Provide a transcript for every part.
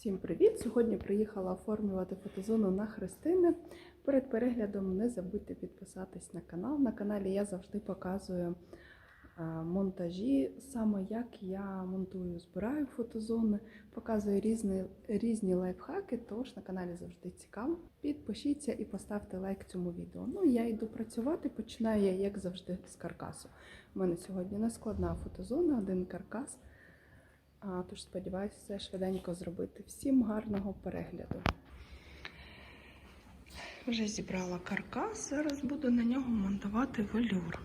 Всім привіт! Сьогодні приїхала оформлювати фотозону на Христини. Перед переглядом не забудьте підписатись на канал. На каналі я завжди показую е, монтажі, саме як я монтую, збираю фотозони, показую різні, різні лайфхаки, тож на каналі завжди цікаво. Підпишіться і поставте лайк цьому відео. Ну, я йду працювати, починаю я, як завжди, з каркасу. У мене сьогодні нескладна фотозона, один каркас. А, тож сподіваюся, все швиденько зробити. Всім гарного перегляду. Вже зібрала каркас, зараз буду на нього монтувати велюр.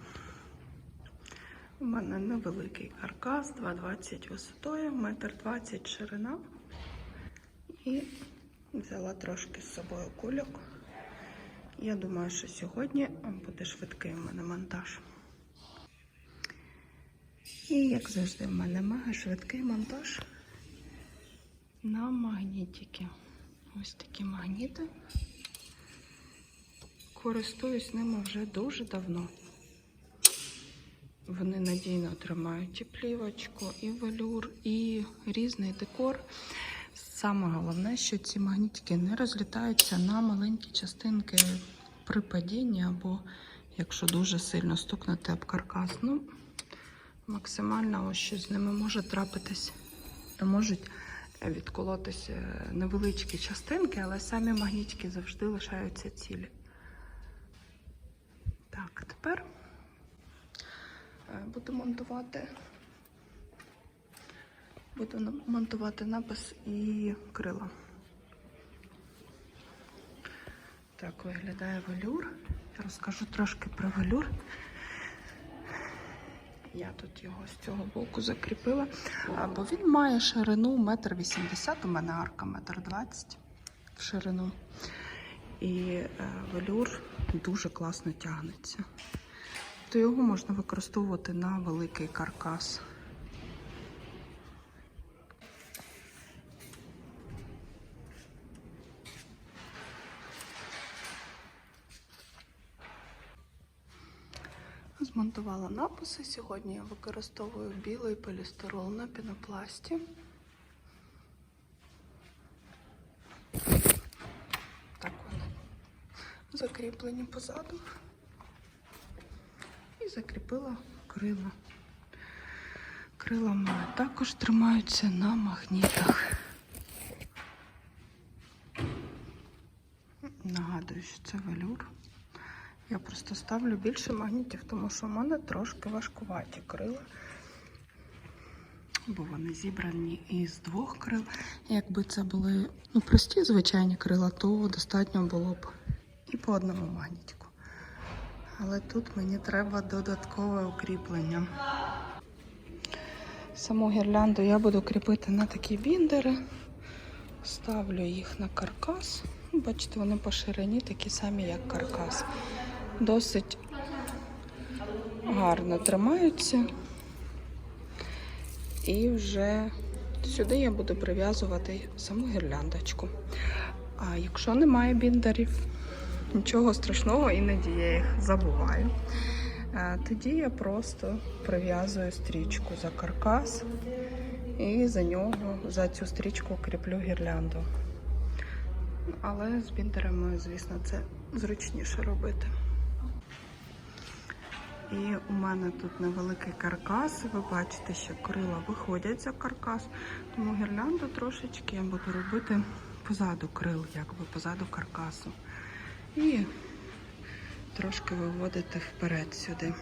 У мене невеликий каркас, 2,20 висотою, 1,20 м ширина. І взяла трошки з собою кульок. Я думаю, що сьогодні буде швидкий у мене монтаж. І, як завжди, в мене мега швидкий монтаж на магнітики. Ось такі магніти. Користуюсь ними вже дуже давно. Вони надійно тримають і плівочку, і велюр, і різний декор. Саме головне, що ці магнітики не розлітаються на маленькі частинки при падінні, або якщо дуже сильно стукнути об каркас. Ну, максимально ось що з ними може трапитись. То можуть відколотися невеличкі частинки, але самі магнітики завжди лишаються цілі. Так, тепер е, буду монтувати. Буду монтувати напис і крила. Так виглядає велюр. Я розкажу трошки про велюр. Я тут його з цього боку закріпила. Бо він має ширину 1,80 м, у мене арка 1,20 м в ширину. І е, велюр дуже класно тягнеться. То його можна використовувати на великий каркас. Змонтувала написи. Сьогодні я використовую білий полістирол на пінопласті. Так вони закріплені позаду. І закріпила крила. Крила мене також тримаються на магнітах. Нагадую, що це велюр. Я просто ставлю більше магнітів, тому що в мене трошки важкуваті крила. Бо вони зібрані із двох крил. Якби це були ну, прості звичайні крила, то достатньо було б і по одному магнітику. Але тут мені треба додаткове укріплення. Саму гірлянду я буду кріпити на такі біндери. Ставлю їх на каркас. Бачите, вони по ширині такі самі, як каркас. Досить гарно тримаються. І вже сюди я буду прив'язувати саму гірляндочку. А якщо немає біндерів, нічого страшного, іноді я їх забуваю. Тоді я просто прив'язую стрічку за каркас і за нього, за цю стрічку кріплю гірлянду. Але з біндерами, звісно, це зручніше робити. І у мене тут невеликий каркас. Ви бачите, що крила виходять за каркас, тому гірлянду трошечки я буду робити позаду крил, якби позаду каркасу. І трошки виводити вперед сюди.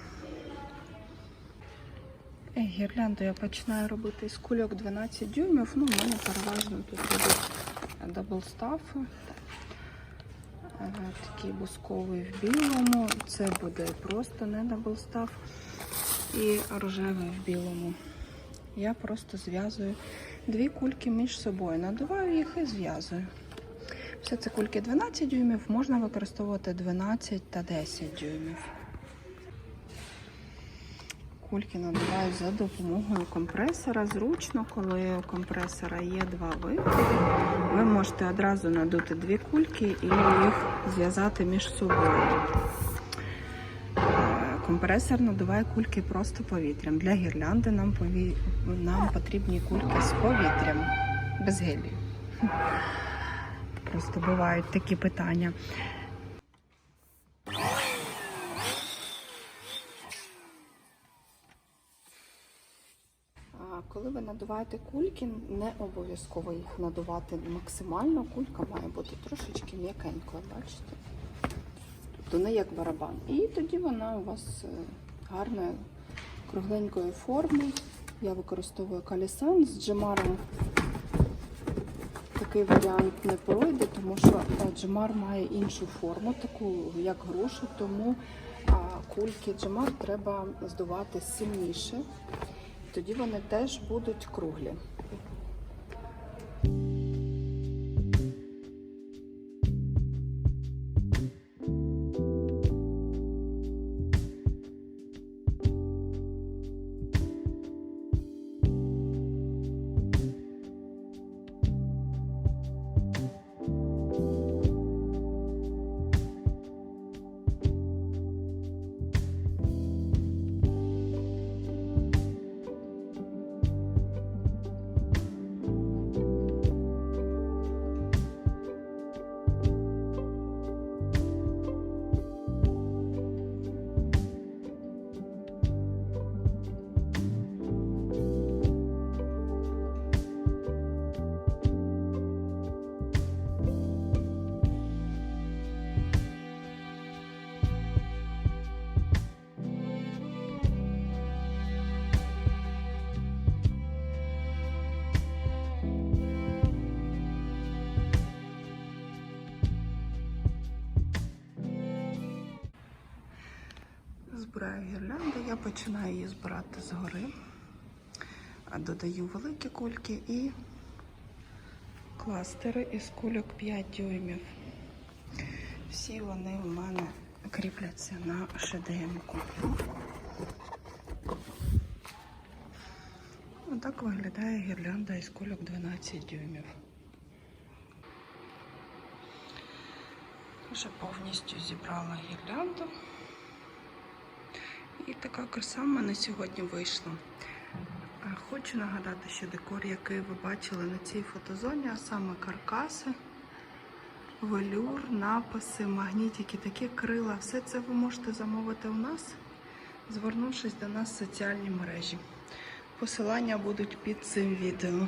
І гірлянду я починаю робити з кульок 12 дюймів. Ну, у мене переважно тут будуть даблстафи. Е, Такий бусковий в білому. Це буде просто не даблстаф. І рожевий в білому. Я просто зв'язую дві кульки між собою. Надуваю їх і зв'язую. Все це кульки 12 дюймів, можна використовувати 12 та 10 дюймів. Кульки надуваю за допомогою компресора. Зручно, коли у компресора є два виходи. Ви можете одразу надути дві кульки і їх зв'язати між собою. Компресор надуває кульки просто повітрям. Для гірлянди нам, пові... нам потрібні кульки з повітрям, без гелію. Просто бувають такі питання. А Коли ви надуваєте кульки, не обов'язково їх надувати максимально. Кулька має бути трошечки м'якенькою, бачите? Тобто не як барабан. І тоді вона у вас е, гарної кругленької форми. Я використовую калісан з джемаром. Такий варіант не пройде, тому що е, джемар має іншу форму, таку як грушу, тому кульки джемар треба здувати сильніше. Тоді вони теж будуть круглі. Збираю гірлянду, я починаю її збирати згори. Додаю великі кульки і кластери із кульок 5 дюймів. Всі вони у мене кріпляться на ШДМ-ку. Отак виглядає гірлянда із кульок 12 дюймів. Вже повністю зібрала гірлянду. І така краса в мене сьогодні вийшла. Хочу нагадати, що декор, який ви бачили на цій фотозоні, а саме каркаси, велюр, написи, магнітики, такі крила. Все це ви можете замовити у нас, звернувшись до нас в соціальні мережі. Посилання будуть під цим відео.